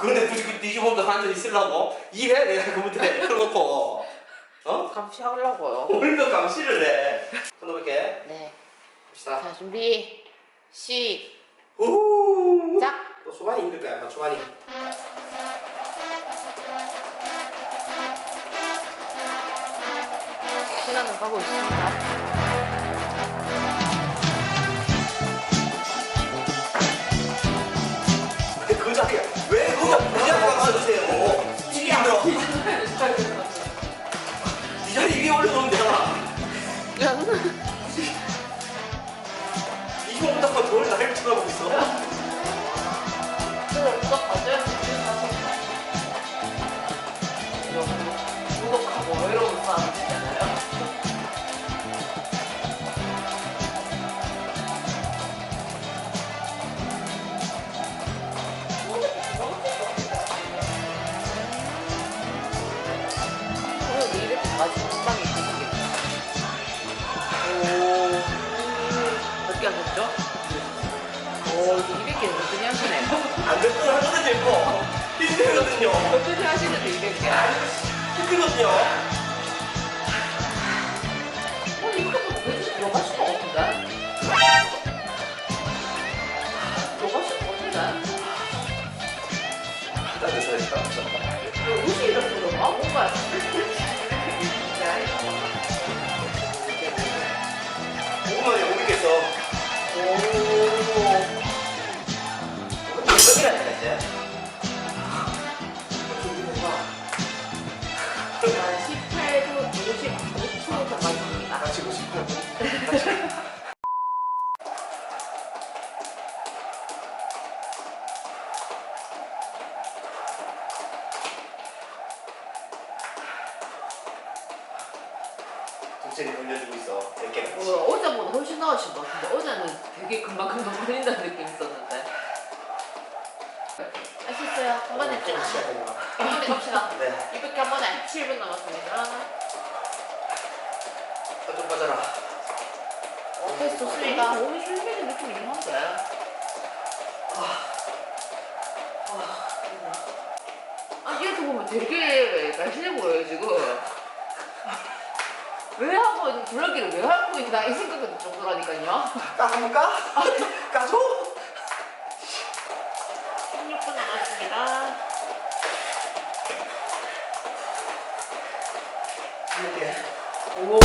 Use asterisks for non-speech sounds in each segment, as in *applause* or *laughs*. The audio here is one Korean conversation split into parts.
근데 굳이 그 뒤집어도 한잔 있으려고 일해 내가 그 못해 그러놓고 어? 감시하려고요. 오늘도 감시를 해 손놓을게 네. 봅시다 자, 준비. 시작. 오또 소관이 힘들 거야 아마 소관이 시간은 가고 있습니다. 이거 온다고 돌 나를 쳐다보고 있어 오, 이거 200개는 몇개 하시네. 안 됐든 하거든요 이거 힘들거든요 몇개 하시는데 200개? 힘들거든요 어, 이거는 왜 들어갈 수가 없는데? 들어갈 수가 없는데? 기다려서 일단 왜 옷이 이렇게 들어가? 뭔가 둘째이 돌려주고 있어. 100개 같이. 어, 어제보다 훨씬 나으신 것 같은데. 어제는 되게 금방금방 걸린다는 느낌 있었는데. 아셨어요? 한 번에 좀 찍어 시작해봐 한 번에 갑시다. 네. 200개 한 번에 7분 남았습니다. 좀 빠져라. 어, 페이스 좋습니다. 몸이 쉴리는 느낌이긴 한데. 아, 이렇게 보면 되게 날씬해 보여요, 지금. *laughs* 왜 하고 있는, 블럭기를 왜 하고 있나, 이 생각이 들 정도라니까요. 까 한번 까? 까줘? 16분 남았습니다. 이렇게 오,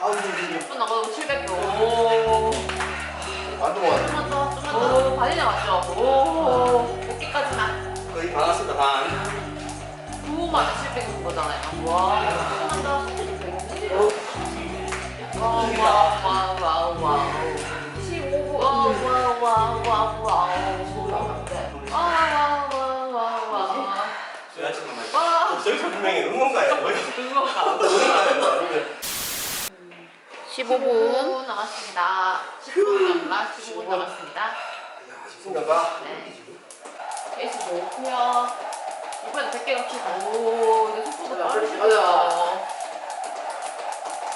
아우 힘들지 16분 남아도 700개. 오, 완전 완 좀만 더, 좀만 더. 오, 반이 남았죠. 오, 100개까지만. 거의 반 왔습니다 반 9만 700인 거잖아요. 와, 좀만 더. 와우, 와우, 와우, 와우, 와우. 15분, 와우, 와우, 와우, 와우, 와우. 여자친구 말 와, 저기서 분명히 응원가예요? 응원가. 응원가예요 15분 남았습니다. 10분 남았, 15분 남았습니다. 야 싶은가? 네. 페이스 좋고요. 이번에 100개 갑시다. 오, 내 속도가 빠르시고요.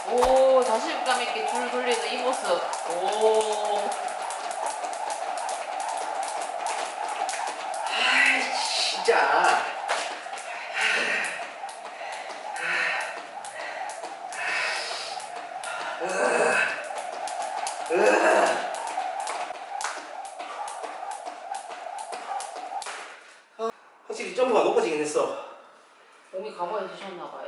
오, 자신감 있게 줄 돌리는 이 모습. 오. 진짜 확실히 점프가 높아지긴 했어 몸이 가버해지셨나봐요.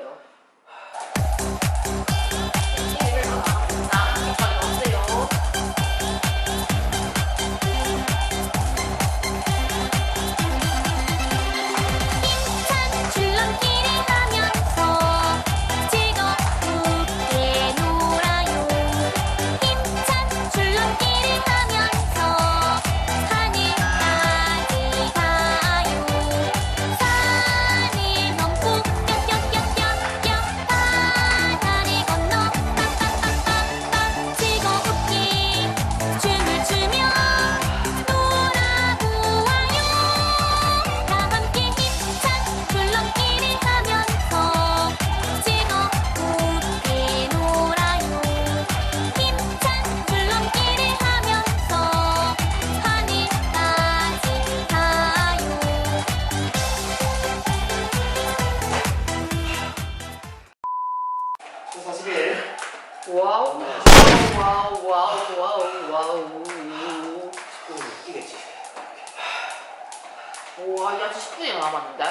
오, 아직 10분이나 남았는데.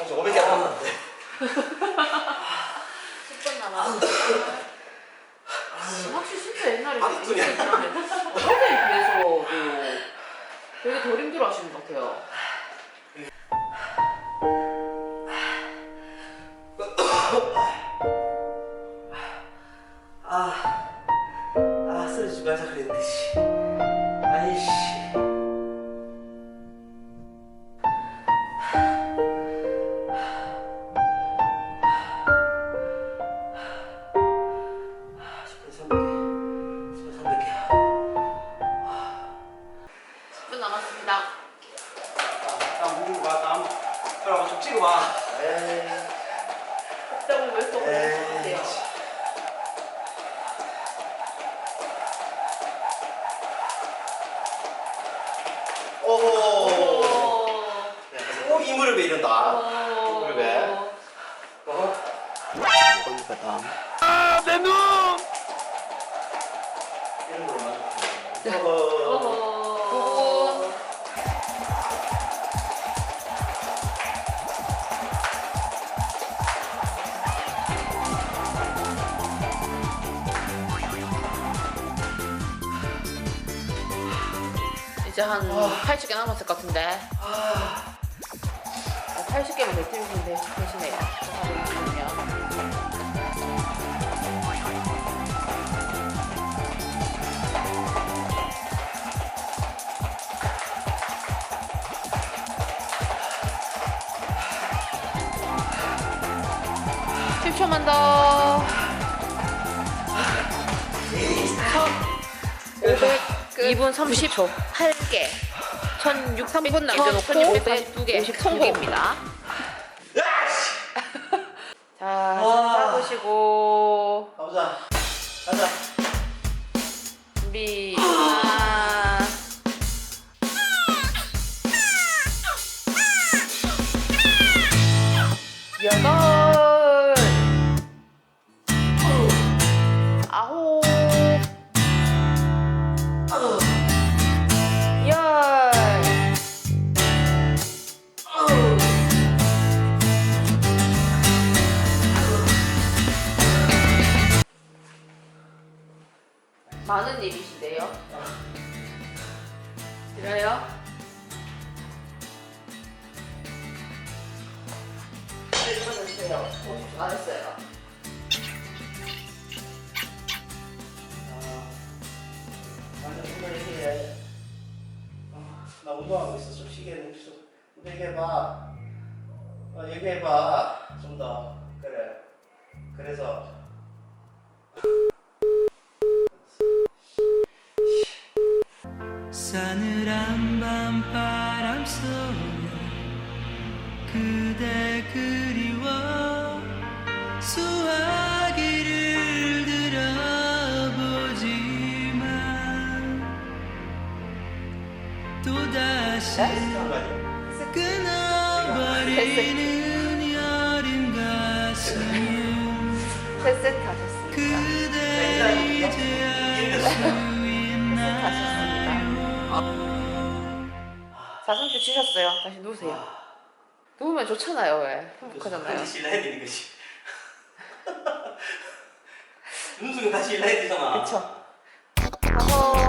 아직 500개 안 남았는데 10분 남았는데. 확실히 진짜 옛날에 아니, 소리야. 선생에 비해서도 되게 덜 힘들어 하시는 것 같아요. 오호. 꼭 이물을 왜 이런다. 오. 이걸 왜? 어? 거기가 땀. 아, 내 눈! 이런 걸로 맞아. 어 이제 한 80개 남았을 것 같은데. 80개만 될 팀인데 되시네요. 그러면. 십 10초만 더. 2분 30초. 8개. 1600분 남겨놓고 1642개 성공입니다. 자, 와. 잡으시고 가보자. 가자. 준비. 하나. 많은 일이신데요. 그래요? 읽어주세요. 안 했어요. 완전 운동 얘기해. 어, 나 운동하고 있어. 좀 쉬게 좀 얘기해봐. 어, 얘기해봐. 좀 더. 그래. 그래서. 싸늘한 밤바람 속에 그대 그리워 수화기를 들어보지만 또다시? 끊어버리는 여린 가슴 자성주 치셨어요. 다시 누우세요. 누우면 좋잖아요. 왜? 행복하잖아요. 다시 일해야 되는 거지. 눈속에 다시 일해야 되잖아. 그쵸. 아홉.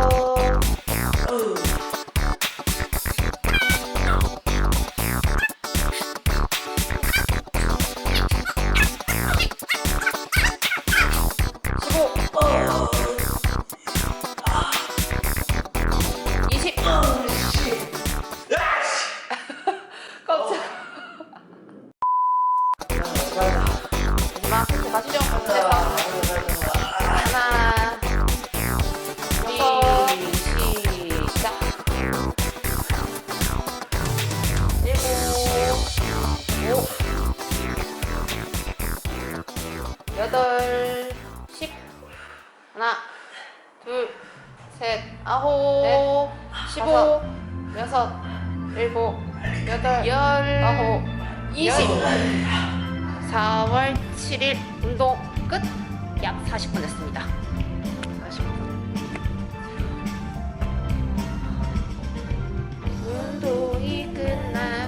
아홉, 15 6 7 8 10 여덟, 열, 아홉, 이십. 4월 7일 운동 끝. 약 40분 했습니다. 40분. 운동이 끝나.